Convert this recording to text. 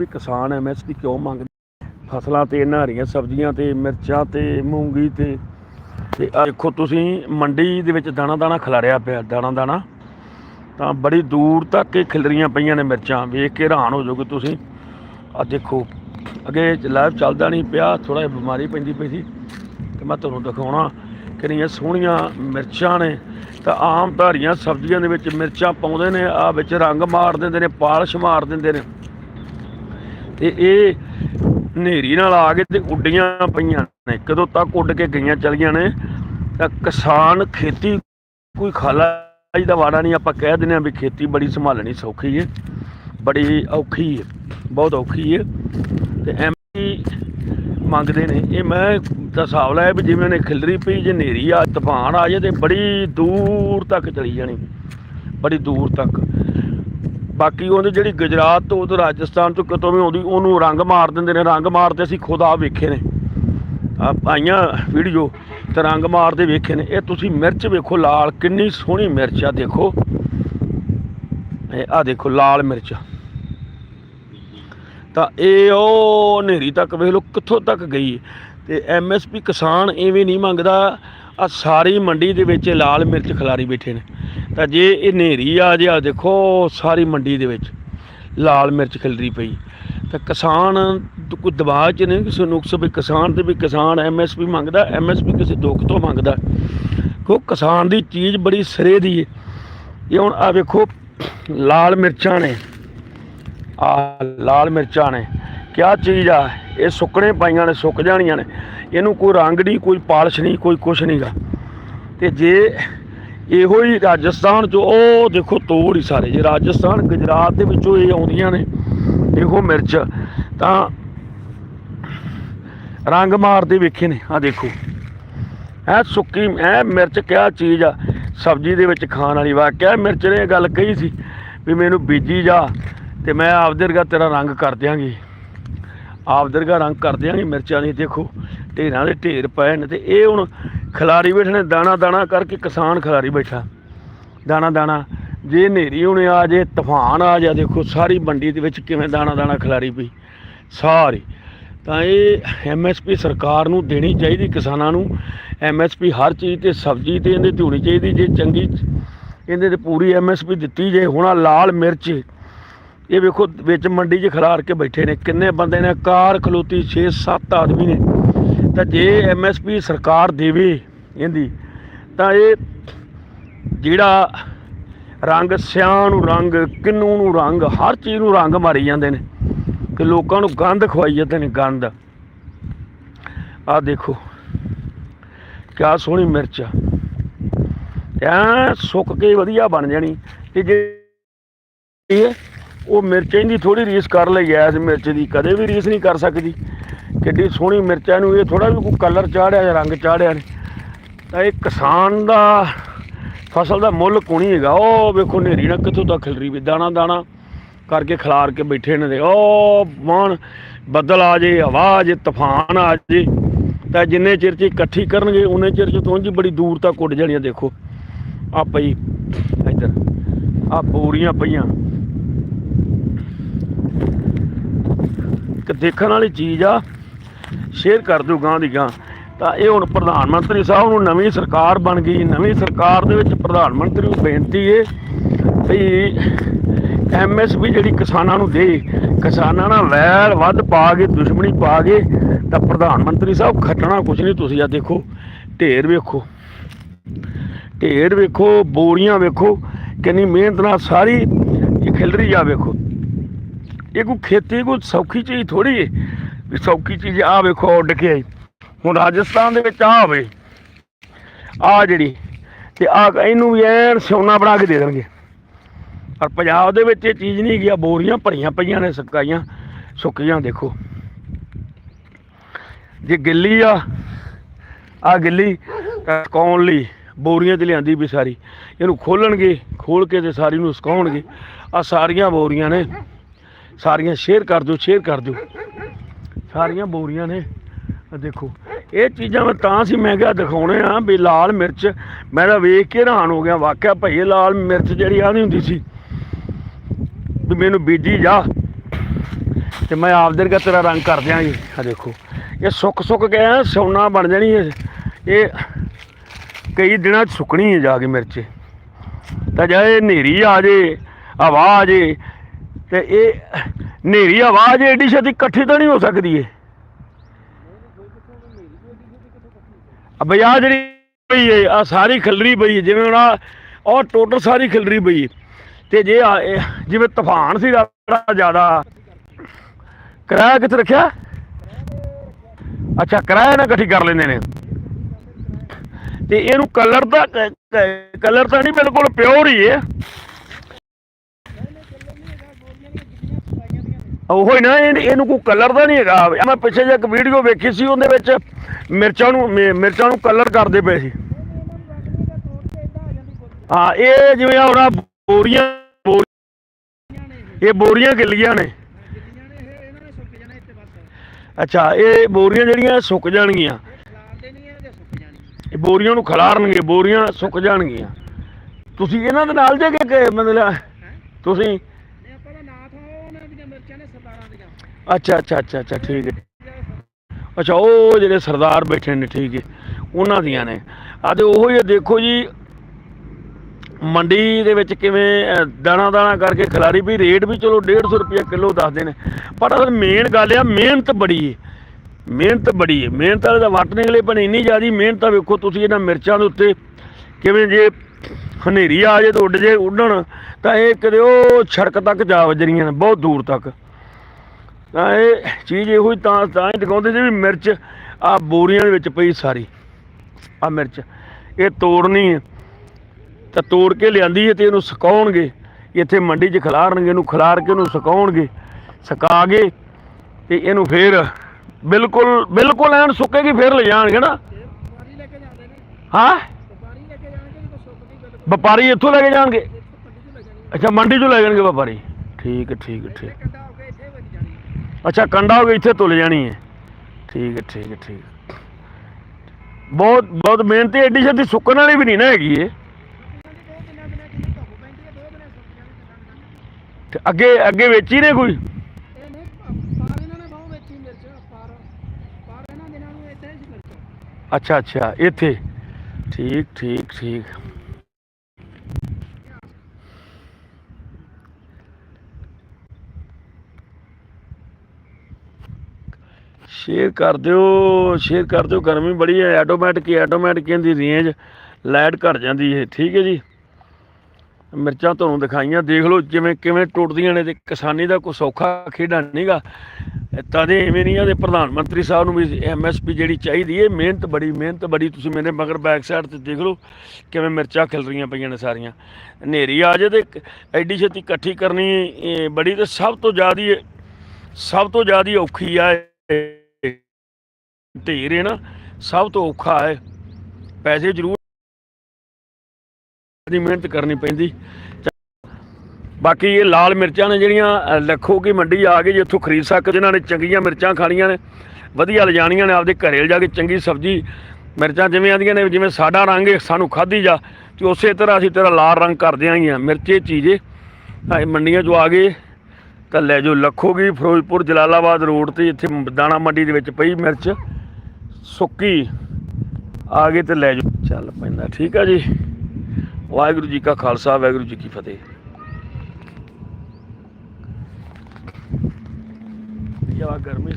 ਵੀ ਕਿਸਾਨ ਐਮਐਸਪੀ ਕਿਉਂ ਮੰਗਦੇ? ਫਸਲਾਂ ਤੇ ਇਹਨਾਂ ਹਰੀਆਂ ਸਬਜ਼ੀਆਂ ਤੇ ਮਿਰਚਾਂ ਤੇ ਮੂੰਗੀ ਤੇ ਤੇ ਆਹ ਦੇਖੋ ਤੁਸੀਂ ਮੰਡੀ ਦੇ ਵਿੱਚ ਦਾਣਾ ਦਾਣਾ ਖਿਲਾਰਿਆ ਪਿਆ, ਦਾਣਾ ਦਾਣਾ। ਤਾਂ ਬੜੀ ਦੂਰ ਤੱਕ ਇਹ ਖਿਲਰੀਆਂ ਪਈਆਂ ਨੇ ਮਿਰਚਾਂ, ਵੇਖ ਕੇ ਹੈਰਾਨ ਹੋ ਜਾਓਗੇ ਤੁਸੀਂ। ਆ ਦੇਖੋ, ਅੱਗੇ ਲਾਈਵ ਚੱਲਦਾ ਨਹੀਂ ਪਿਆ ਥੋੜਾ ਜਿਹਾ ਬਿਮਾਰੀ ਪੈਂਦੀ ਪਈ ਸੀ। ਤੇ ਮੈਂ ਤੁਹਾਨੂੰ ਦਿਖਾਉਣਾ ਕਿੰਨੀਆਂ ਸੋਹਣੀਆਂ ਮਿਰਚਾਂ ਨੇ, ਤਾਂ ਆਮ ਧਾਰੀਆਂ ਸਬਜ਼ੀਆਂ ਦੇ ਵਿੱਚ ਮਿਰਚਾਂ ਪਾਉਂਦੇ ਨੇ ਆ ਵਿੱਚ ਰੰਗ ਮਾਰ ਦਿੰਦੇ ਨੇ, ਪਾਲਿਸ਼ ਮਾਰ ਦਿੰਦੇ ਨੇ। ਤੇ ਇਹ ਹਨੇਰੀ ਨਾਲ ਆ ਕੇ ਤੇ ਉੱਡੀਆਂ ਪਈਆਂ ਨੇ। ਕਦੋਂ ਤੱਕ ਉੱਡ ਕੇ ਗਈਆਂ, ਚਲੀਆਂ ਨੇ। ਤਾਂ ਕਿਸਾਨ ਖੇਤੀ ਕੋਈ ਖਾਲਾ ਜੀ ਦਾ ਵਾੜਾ ਨਹੀਂ, ਆਪਾਂ ਕਹਿ ਦਿੰਦੇ ਆ ਵੀ ਖੇਤੀ ਬੜੀ ਸੰਭਾਲਣੀ ਸੌਖੀ ਹੈ ਬੜੀ ਔਖੀ ਹੈ ਬਹੁਤ ਔਖੀ ਹੈ ਤੇ ਐਮਪੀ ਮੰਗਦੇ ਨੇ। ਇਹ ਮੈਂ ਤਾਂ ਹਿਸਾਬ ਲਾਇਆ ਵੀ ਜਿਵੇਂ ਨੇ ਖਿਲਰੀ ਪਈ, ਜੇ ਹਨੇਰੀ ਆ, ਤੂਫਾਨ ਆ ਜਾਏ ਤੇ ਬੜੀ ਦੂਰ ਤੱਕ ਚਲੀ ਜਾਣੀ। ਬੜੀ ਦੂਰ ਤੱਕ। ਬਾਕੀ ਉਹਦੇ ਜਿਹੜੀ ਗੁਜਰਾਤ ਤੋਂ ਉਧਰ ਰਾਜਸਥਾਨ ਤੋਂ ਕਿਤੋਂ ਵੀ ਆਉਂਦੀ ਉਹਨੂੰ ਰੰਗ ਮਾਰ ਦਿੰਦੇ ਨੇ, ਰੰਗ ਮਾਰਦੇ ਅਸੀਂ ਖੁਦ ਆ ਵੇਖੇ ਨੇ। ਆ ਪਾਈਆਂ ਵੀਡੀਓ ਤੇ ਰੰਗ ਮਾਰਦੇ ਵੇਖੇ ਨੇ। ਇਹ ਤੁਸੀਂ ਮਿਰਚ ਵੇਖੋ, ਲਾਲ, ਕਿੰਨੀ ਸੋਹਣੀ ਮਿਰਚ ਆ, ਦੇਖੋ। ਇਹ ਆ ਦੇਖੋ, ਲਾਲ ਮਿਰਚ। ਤਾਂ ਇਹ ਉਹ ਹਨੇਰੀ ਤੱਕ ਵੇਖ ਲਓ, ਕਿੱਥੋਂ ਤੱਕ ਗਈ ਹੈ। ਤੇ ਐਮਐਸਪੀ ਕਿਸਾਨ ਐਵੇਂ ਨਹੀਂ ਮੰਗਦਾ ਆ ਸਾਰੀ ਮੰਡੀ ਦੇ ਵਿੱਚ ਲਾਲ ਮਿਰਚ ਖਿਲਾਰੀ ਬੈਠੇ ਨੇ। ਤਾਂ ਜੇ ਇਹ ਹਨੇਰੀ ਆ ਜੇ ਆ ਦੇਖੋ ਸਾਰੀ ਮੰਡੀ ਦੇ ਵਿੱਚ ਲਾਲ ਮਿਰਚ ਖਿਲਰੀ ਪਈ। ਤਾਂ ਕਿਸਾਨ ਕੋਈ ਦਬਾਅ ਚ ਨਹੀਂ ਕਿਸੇ ਨੁਕਸ ਵੀ ਕਿਸਾਨ ਤੇ ਵੀ ਕਿਸਾਨ ਐਮਐਸਪੀ ਮੰਗਦਾ ਐਮਐਸਪੀ ਕਿਸੇ ਦੁੱਖ ਤੋਂ ਮੰਗਦਾ। ਕਿਉਂ? ਕਿਸਾਨ ਦੀ ਚੀਜ਼ ਬੜੀ ਸਿਰੇ ਦੀ ਹੈ ਇਹ ਹੁਣ ਆ ਵੇਖੋ, ਲਾਲ ਮਿਰਚਾਂ ਨੇ। ਆ ਲਾਲ ਮਿਰਚਾਂ ਨੇ। ਕਿਆ ਚੀਜ਼ ਆ? ਇਹ ਸੁੱਕਣੇ ਪਾਈਆਂ ਨੇ, ਸੁੱਕ ਜਾਣੀਆਂ ਨੇ। ਇਹਨੂੰ ਕੋਈ ਰੰਗ ਨਹੀਂ, ਕੋਈ ਪਾਲਿਸ਼ ਨਹੀਂ, ਕੋਈ ਕੁਛ ਨਹੀਂਗਾ ਤੇ ਜੇ ਇਹੋ ਹੀ ਰਾਜਸਥਾਨ ਚੋਂ, ਉਹ ਦੇਖੋ ਤੋੜ ਹੀ ਸਾਰੇ। ਜੇ ਰਾਜਸਥਾਨ ਗੁਜਰਾਤ ਦੇ ਵਿੱਚੋਂ ਇਹ ਆਉਂਦੀਆਂ ਨੇ, ਇਹੋ ਮਿਰਚ, ਤਾਂ ਰੰਗ ਮਾਰਦੇ ਵੇਖੇ ਨੇ। ਆ ਦੇਖੋ। ਇਹ ਸੁੱਕੀ ਇਹ ਮਿਰਚ ਕਿਆ ਚੀਜ਼ ਆ? ਸਬਜ਼ੀ ਦੇ ਵਿੱਚ ਖਾਣ ਵਾਲੀ ਵਾਕਿਆ ਮਿਰਚ ਨੇ ਇਹ ਗੱਲ ਕਹੀ ਸੀ ਵੀ ਮੈਨੂੰ ਬੀਜੀ ਜਾ ਤੇ ਮੈਂ ਆਪਦੇ ਵਰਗਾ ਤੇਰਾ ਰੰਗ ਕਰ ਦਿਆਂਗੀ। ਆਪ ਦਰਗਾ ਰੰਗ ਕਰ ਦਿਆਂਗੀ ਮਿਰਚਾਂ ਦੀ ਦੇਖੋ ਢੇਰਾਂ ਦੇ ਢੇਰ ਪਏ ਨੇ ਤੇ ਇਹ ਹੁਣ ਖਿਲਾਰੀ ਬੈਠੇ ਨੇ, ਦਾਣਾ ਦਾਣਾ ਕਰਕੇ ਕਿਸਾਨ ਖਿਲਾਰੀ ਬੈਠਾ। ਦਾਣਾ ਦਾਣਾ, ਜੇ ਹਨੇਰੀ ਹੁਣੇ ਆ ਜੇ, ਤੂਫਾਨ ਆ ਜਾ, ਦੇਖੋ ਸਾਰੀ ਮੰਡੀ ਦੇ ਵਿੱਚ ਕਿਵੇਂ ਦਾਣਾ ਦਾਣਾ ਖਿਲਾਰੀ ਪਈ। ਸਾਰੀ। ਤਾਂ ਇਹ ਐਮਐਸਪੀ ਸਰਕਾਰ ਨੂੰ ਦੇਣੀ ਚਾਹੀਦੀ ਕਿਸਾਨਾਂ ਨੂੰ। ਐਮਐਸਪੀ ਹਰ ਚੀਜ਼ ਤੇ ਸਬਜ਼ੀ ਤੇ ਇਹਦੇ ਤੇ ਹੋਣੀ ਚਾਹੀਦੀ, ਜੇ ਚੰਗੀ ਇਹਦੇ ਤੇ ਪੂਰੀ ਐਮਐਸਪੀ ਦਿੱਤੀ ਜੇ, ਹੁਣ ਲਾਲ ਮਿਰਚ ਇਹ ਵੇਖੋ, ਵਿੱਚ ਮੰਡੀ 'ਚ ਖਲਾਰ ਕੇ ਬੈਠੇ ਨੇ। ਕਿੰਨੇ ਬੰਦੇ ਨੇ? ਕਾਰ ਖਲੋਤੀ 6-7 ਆਦਮੀ ਨੇ। ਤਾਂ ਜੇ ਐਮਐਸਪੀ ਸਰਕਾਰ ਦੇਵੇ ਇਹਦੀ, ਤਾਂ ਇਹ ਜਿਹੜਾ ਰੰਗ ਸਿਆਂ ਨੂੰ ਰੰਗ, ਕਿੰਨੂ ਨੂੰ ਰੰਗ, ਹਰ ਚੀਜ਼ ਨੂੰ ਰੰਗ ਮਾਰੀ ਜਾਂਦੇ ਨੇ। ਕਿ ਲੋਕਾਂ ਨੂੰ ਗੰਦ ਖਵਾਈ ਜਾਂਦੇ ਨੇ, ਗੰਦ। ਆ ਦੇਖੋ, ਕਿਆ ਸੋਹਣੀ ਮਿਰਚ ਆ। ਐ ਸੁੱਕ ਕੇ ਵਧੀਆ ਬਣ ਜਾਣੀ। ਤੇ ਜੇ ਇਹ ਉਹ ਮਿਰਚਾਂ ਦੀ ਥੋੜੀ ਰੀਸ ਕਰ ਲਈ ਐਸ ਮਿਰਚ ਦੀ ਕਦੇ ਵੀ ਰੀਸ ਨਹੀਂ ਕਰ ਸਕਦੀ। ਕਿੱਡੀ ਸੋਹਣੀ ਮਿਰਚਾਂ ਨੂੰ ਇਹ ਥੋੜਾ ਵੀ ਕੋਈ ਕਲਰ ਚਾੜਿਆ ਜਾਂ ਰੰਗ ਚਾੜਿਆ ਨੇ। ਤਾਂ ਇਹ ਕਿਸਾਨ ਦਾ ਫਸਲ ਦਾ ਮੁੱਲ ਕੋਣੀ ਹੈਗਾ? ਉਹ ਵੇਖੋ ਨੇਰੀ ਨਾ ਕਿੱਥੋਂ ਤੱਕ ਖਿਲਰੀ ਵੀ ਦਾਣਾ ਦਾਣਾ ਕਰਕੇ ਖਿਲਾਰ ਕੇ ਬੈਠੇ ਨੇ ਦੇ ਉਹ ਮਾਨ ਬੱਦਲ ਆ ਜੇ, ਹਵਾ ਆ ਜੇ, ਤੂਫਾਨ ਆ ਜੇ, ਤਾਂ ਜਿੰਨੇ ਚਿਰ ਚ ਇਕੱਠੀ ਕਰਨਗੇ, ਉਹਨੇ ਚਿਰ ਚ ਤੋਂ ਜੀ ਬੜੀ ਦੂਰ ਤੱਕ ਉੱਡ ਜਾਣੀਆਂ, ਦੇਖੋ। ਆ ਪਈ ਇੱਧਰ, ਆ ਪੂਰੀਆਂ ਪਈਆਂ। ਇੱਕ ਦੇਖਣ ਵਾਲੀ ਚੀਜ਼ ਆ ਸ਼ੇਅਰ ਕਰ ਦਿਓ ਗਾਂ ਦੀ ਗਾਂ ਤਾਂ ਇਹ ਹੁਣ ਪ੍ਰਧਾਨ ਮੰਤਰੀ ਸਾਹਿਬ ਨੂੰ ਨਵੀਂ ਸਰਕਾਰ ਬਣ ਗਈ, ਨਵੀਂ ਸਰਕਾਰ ਦੇ ਵਿੱਚ ਪ੍ਰਧਾਨ ਮੰਤਰੀ ਨੂੰ ਬੇਨਤੀ ਹੈ ਵੀ ਐਮਐਸਪੀ ਜਿਹੜੀ ਕਿਸਾਨਾਂ ਨੂੰ ਦੇ, ਕਿਸਾਨਾਂ ਨਾਲ ਵੈਰ ਵੱਧ ਪਾ ਕੇ, ਦੁਸ਼ਮਣੀ ਪਾ ਕੇ, ਤਾਂ ਪ੍ਰਧਾਨ ਮੰਤਰੀ ਸਾਹਿਬ ਖੱਟਣਾ ਕੁਛ ਨਹੀਂ, ਤੁਸੀਂ ਆ ਦੇਖੋ, ਢੇਰ ਵੇਖੋ। ਢੇਰ ਵੇਖੋ, ਬੋਰੀਆਂ ਵੇਖੋ, ਕਿੰਨੀ ਮਿਹਨਤ ਨਾਲ ਸਾਰੀ ਖਿਲਰੀ ਆ ਵੇਖੋ। ਇਹ ਕੋਈ ਖੇਤੀ, ਕੋਈ ਸੌਖੀ ਚੀਜ਼ ਥੋੜੀ ਹੈ ਵੀ ਸੌਖੀ ਚੀਜ਼ ਆ ਵੇਖੋ ਉੱਡ ਕੇ ਆਈ। ਹੁਣ ਰਾਜਸਥਾਨ ਦੇ ਵਿੱਚ ਆ ਹੋਵੇ ਆ ਜਿਹੜੀ, ਤੇ ਆ ਇਹਨੂੰ ਵੀ ਐਨ ਸੋਨਾ ਬਣਾ ਕੇ ਦੇ ਦੇਣਗੇ। ਪਰ ਪੰਜਾਬ ਦੇ ਵਿੱਚ ਇਹ ਚੀਜ਼ ਨਹੀਂ ਗਿਆ ਬੋਰੀਆਂ ਭਰੀਆਂ ਪਈਆਂ ਨੇ, ਸੁੱਕਾਈਆਂ, ਸੁੱਕੀਆਂ, ਦੇਖੋ। ਜੇ ਗਿੱਲੀ ਆ ਆ ਗਿੱਲੀ ਸੁਕਾਉਣ ਲਈ ਬੋਰੀਆਂ ਤੇ ਲਿਆਂਦੀ ਵੀ ਸਾਰੀ। ਇਹਨੂੰ ਖੋਲਣਗੇ, ਖੋਲ ਕੇ ਤੇ ਸਾਰੀ ਨੂੰ ਸੁਕਾਉਣਗੇ। ਆ ਸਾਰੀਆਂ ਬੋਰੀਆਂ ਨੇ। ਸਾਰੀਆਂ ਸ਼ੇਅਰ ਕਰ ਦਿਓ, ਸ਼ੇਅਰ ਕਰ ਦਿਓ। ਸਾਰੀਆਂ ਬੋਰੀਆਂ ਨੇ। ਦੇਖੋ, ਇਹ ਚੀਜ਼ਾਂ ਮੈਂ ਤਾਂ ਸੀ, ਮੈਂ ਕਿਹਾ ਦਿਖਾਉਣੇ ਆ ਵੀ ਲਾਲ ਮਿਰਚ, ਮੈਂ ਤਾਂ ਵੇਖ ਕੇ ਹੈਰਾਨ ਹੋ ਗਿਆ, ਵਾਕਿਆ ਭਈ ਇਹ ਲਾਲ ਮਿਰਚ ਜਿਹੜੀ ਆ ਨਹੀਂ ਹੁੰਦੀ ਸੀ। ਵੀ ਮੈਨੂੰ ਬੀਜੀ ਜਾ। ਤੇ ਮੈਂ ਆਪਦੇ ਵਰਗਾ ਤੇਰਾ ਰੰਗ ਕਰ ਦਿਆਂਗੀ ਆ ਦੇਖੋ, ਇਹ ਸੁੱਕ ਸੁੱਕ ਗਿਆ ਸੋਨਾ ਬਣ ਜਾਣੀ ਹੈ ਇਹ ਕਈ ਦਿਨਾਂ ਚ ਸੁੱਕਣੀ ਹੈ ਜਾ ਕੇ ਮਿਰਚ। ਤਾਂ ਜੇ ਹਨੇਰੀ ਆ ਜੇ, ਹਵਾ ਆ ਜੇ ਤੇ ਇਹ ਹਨੇਰੀ ਆਵਾਜ਼ ਆ ਜੇ ਏਡੀ ਛੇਤੀ ਇਕੱਠੀ ਤਾਂ ਨਹੀਂ ਹੋ ਸਕਦੀ ਇਹ ਆ ਬਈ ਆ ਜਿਹੜੀ ਪਈ ਹੈ ਆ ਸਾਰੀ ਖਿਲਰੀ ਪਈ ਹੈ ਜਿਵੇਂ ਹੁਣ ਆ ਉਹ ਟੋਟਲ ਸਾਰੀ ਖਿਲਰੀ ਪਈ ਹੈ ਤੇ ਜੇ ਆ ਜਿਵੇਂ ਤੂਫਾਨ ਸੀ ਬੜਾ ਜ਼ਿਆਦਾ, ਕਿਰਾਇਆ ਕਿੱਥੇ ਰੱਖਿਆ? ਅੱਛਾ, ਕਿਰਾਇਆ ਨਾ ਇਕੱਠੀ ਕਰ ਲੈਂਦੇ ਨੇ। ਤੇ ਇਹਨੂੰ ਕਲਰ ਦਾ ਕਲਰ ਤਾਂ ਨਹੀਂ, ਬਿਲਕੁਲ ਪਿਓਰ ਹੀ ਹੈ ਉਹ ਹੀ ਨਾ ਇਹਨੂੰ ਕੋਈ ਕਲਰ ਦਾ ਨਹੀਂ ਹੈਗਾ। ਮੈਂ ਪਿੱਛੇ ਜੇ ਇੱਕ ਵੀਡੀਓ ਵੇਖੀ ਸੀ, ਉਹਦੇ ਵਿੱਚ ਮਿਰਚਾਂ ਨੂੰ ਮਿਰਚਾਂ ਨੂੰ ਕਲਰ ਕਰਦੇ ਪਏ ਸੀ। ਹਾਂ, ਇਹ ਜਿਵੇਂ ਆ ਬੋਰੀਆਂ ਇਹ ਬੋਰੀਆਂ ਗਿੱਲੀਆਂ ਨੇ। ਅੱਛਾ, ਇਹ ਬੋਰੀਆਂ ਜਿਹੜੀਆਂ ਸੁੱਕ ਜਾਣਗੀਆਂ। ਇਹ ਬੋਰੀਆਂ ਨੂੰ ਖਲਾਰਨਗੇ, ਬੋਰੀਆਂ ਸੁੱਕ ਜਾਣਗੀਆਂ। ਤੁਸੀਂ ਇਹਨਾਂ ਦੇ ਨਾਲ ਜੇ ਕਿ ਮਤਲਬ ਤੁਸੀਂ ਅੱਛਾ ਅੱਛਾ ਅੱਛਾ ਅੱਛਾ, ਠੀਕ ਹੈ। ਅੱਛਾ, ਉਹ ਜਿਹੜੇ ਸਰਦਾਰ ਬੈਠੇ ਨੇ, ਠੀਕ ਹੈ, ਉਹਨਾਂ ਦੀਆਂ ਨੇ। ਆ ਤੇ ਉਹੋ ਹੀ ਦੇਖੋ ਜੀ, ਮੰਡੀ ਦੇ ਵਿੱਚ ਕਿਵੇਂ ਦਾਣਾ ਦਾਣਾ ਕਰਕੇ ਖਿਲਾਰੀ ਵੀ ਰੇਟ ਵੀ ਚਲੋ 150 ਰੁਪਏ ਕਿਲੋ ਦੱਸਦੇ ਨੇ। ਪਰ ਅਸਲ ਮੇਨ ਗੱਲ ਆ, ਮਿਹਨਤ ਬੜੀ ਹੈ ਮਿਹਨਤ ਬੜੀ ਹੈ ਮਿਹਨਤ ਵਾਲੇ ਦਾ ਵੱਟ ਨਿਕਲੇ, ਪਰ ਇੰਨੀ ਜ਼ਿਆਦੀ ਮਿਹਨਤ ਆ, ਵੇਖੋ ਤੁਸੀਂ ਇਹਨਾਂ ਮਿਰਚਾਂ ਦੇ ਉੱਤੇ ਕਿਵੇਂ ਜੇ ਹਨੇਰੀ ਆ ਜੇ ਤਾਂ ਉੱਡ ਜੇ ਉੱਡਣ, ਤਾਂ ਇਹ ਕਦੇ ਉਹ ਸੜਕ ਤੱਕ ਜਾ ਵੱਜਣੀਆਂ ਨੇ, ਬਹੁਤ ਦੂਰ ਤੱਕ। ਤਾਂ ਇਹ ਚੀਜ਼ ਇਹੋ ਹੀ ਤਾਂ ਤਾਂ ਹੀ ਦਿਖਾਉਂਦੇ ਸੀ ਵੀ ਮਿਰਚ ਆ ਬੋਰੀਆਂ ਦੇ ਵਿੱਚ ਪਈ ਸਾਰੀ। ਆ ਮਿਰਚ। ਇਹ ਤੋੜਨੀ ਹੈ। ਤਾਂ ਤੋੜ ਕੇ ਲਿਆਂਦੀ ਹੈ ਤੇ ਇਹਨੂੰ ਸੁਕਾਉਣਗੇ। ਇੱਥੇ ਮੰਡੀ 'ਚ ਖਿਲਾਰਨਗੇ, ਇਹਨੂੰ ਖਿਲਾਰ ਕੇ ਇਹਨੂੰ ਸੁਕਾਉਣਗੇ। ਸੁਕਾ ਕੇ ਤੇ ਇਹਨੂੰ ਫੇਰ ਬਿਲਕੁਲ ਬਿਲਕੁਲ ਐਨ ਸੁੱਕੇਗੀ, ਫੇਰ ਲੈ ਜਾਣਗੇ ਨਾ। ਹਾਂ? ਵਪਾਰੀ ਇੱਥੋਂ ਲੈ ਕੇ ਜਾਣਗੇ। ਅੱਛਾ, ਮੰਡੀ 'ਚੋਂ ਲੈ ਜਾਣਗੇ ਵਪਾਰੀ। ਠੀਕ ਠੀਕ ਠੀਕ ਅੱਛਾ, ਕੰਡਾ ਹੋ ਗਿਆ ਇੱਥੇ ਤੁਲ ਜਾਣੀ ਹੈ। ਠੀਕ ਹੈ ਠੀਕ ਹੈ, ਠੀਕ ਬਹੁਤ ਬਹੁਤ ਮਿਹਨਤੀ, ਐਡੀ ਛੇਤੀ ਸੁੱਕਣ ਵਾਲੀ ਵੀ ਨਹੀਂ ਨਾ ਹੈਗੀ ਇਹ। ਤੇ ਅੱਗੇ ਅੱਗੇ ਵੇਚੀ ਨੇ ਕੋਈ? ਅੱਛਾ ਅੱਛਾ, ਇੱਥੇ। ਠੀਕ ਠੀਕ ਠੀਕ। ਸ਼ੇਅਰ ਕਰ ਦਿਓ, ਸ਼ੇਅਰ ਕਰ ਦਿਓ। ਗਰਮੀ ਬੜੀ ਹੈ ਆਟੋਮੈਟਿਕ ਹੀ ਆਟੋਮੈਟਿਕ ਦੀ ਰੇਂਜ ਲਾਈਟ ਘਟ ਜਾਂਦੀ ਹੈ ਠੀਕ ਹੈ ਜੀ? ਮਿਰਚਾਂ ਤੁਹਾਨੂੰ ਦਿਖਾਈਆਂ, ਦੇਖ ਲਓ ਜਿਵੇਂ ਕਿਵੇਂ ਟੁੱਟਦੀਆਂ ਨੇ ਤੇ ਕਿਸਾਨੀ ਦਾ ਕੋਈ ਸੌਖਾ ਖੇਡਾ ਨਹੀਂਗਾ। ਤਦੇ ਐਵੇਂ ਨਹੀਂ ਆ ਤੇ ਪ੍ਰਧਾਨ ਮੰਤਰੀ ਸਾਹਿਬ ਨੂੰ ਵੀ ਐਮਐਸਪੀ ਜਿਹੜੀ ਚਾਹੀਦੀ ਹੈ, ਮਿਹਨਤ ਬੜੀ ਮਿਹਨਤ ਬੜੀ। ਤੁਸੀਂ ਮੇਰੇ ਮਗਰ ਬੈਕ ਸਾਈਡ ਤੇ ਦੇਖ ਲਓ ਕਿਵੇਂ ਮਿਰਚਾਂ ਖਿਲ ਰਹੀਆਂ ਪਈਆਂ ਨੇ ਸਾਰੀਆਂ। ਹਨੇਰੀ ਆ ਜੇ ਤੇ ਐਡੀ ਛੇਤੀ ਇਕੱਠੀ ਕਰਨੀ ਬੜੀ ਤੇ ਸਭ ਤੋਂ ਜ਼ਿਆਦੀ, ਸਭ ਤੋਂ ਜ਼ਿਆਦੀ ਔਖੀ ਆ ਢੇਰ ਹੈ ਨਾ, ਸਭ ਤੋਂ ਔਖਾ ਹੈ। ਪੈਸੇ ਜ਼ਰੂਰ ਦੀ ਮਿਹਨਤ ਕਰਨੀ ਪੈਂਦੀ। ਬਾਕੀ ਇਹ ਲਾਲ ਮਿਰਚਾਂ ਨੇ ਜਿਹੜੀਆਂ ਲੱਖੋ ਕੀ ਮੰਡੀ ਆ ਕੇ ਜਿੱਥੋਂ ਖਰੀਦ ਸਕਦੇ ਜਿਨ੍ਹਾਂ ਨੇ ਚੰਗੀਆਂ ਮਿਰਚਾਂ ਖਾਣੀਆਂ ਨੇ। ਵਧੀਆ ਲਿਜਾਣੀਆਂ ਨੇ, ਆਪਦੇ ਘਰੇ ਜਾ ਕੇ ਚੰਗੀ ਸਬਜ਼ੀ, ਮਿਰਚਾਂ ਜਿਵੇਂ ਆਂਦੀਆਂ ਨੇ, ਜਿਵੇਂ ਸਾਡਾ ਰੰਗ ਸਾਨੂੰ ਖਾਧੀ ਜਾ, ਤੇ ਉਸੇ ਤਰ੍ਹਾਂ ਅਸੀਂ ਤੇਰਾ ਲਾਲ ਰੰਗ ਕਰ ਦਿਆਂਗੀਆਂ। ਮਿਰਚੇ ਚੀਜ਼ੇ ਇਹ ਮੰਡੀਆਂ 'ਚੋਂ ਆ ਗਏ। ਤਾਂ ਲੈ ਜੋ ਲੱਖੋਗੀ ਫਿਰੋਜ਼ਪੁਰ, ਜਲਾਲਾਬਾਦ ਰੋਡ ਤੇ, ਇੱਥੇ ਦਾਣਾ ਮੰਡੀ ਦੇ ਵਿੱਚ ਪਈ ਮਿਰਚ। ਸੁੱਕੀ। ਆ ਗਏ ਤੇ ਲੈ ਜਾਓ। ਚੱਲ ਪੈਂਦਾ, ਠੀਕ ਆ ਜੀ। ਵਾਹਿਗੁਰੂ ਜੀ ਕਾ ਖਾਲਸਾ, ਵਾਹਿਗੁਰੂ ਜੀ ਕੀ ਫਤਿਹ। ਯਾ ਗਰਮੀ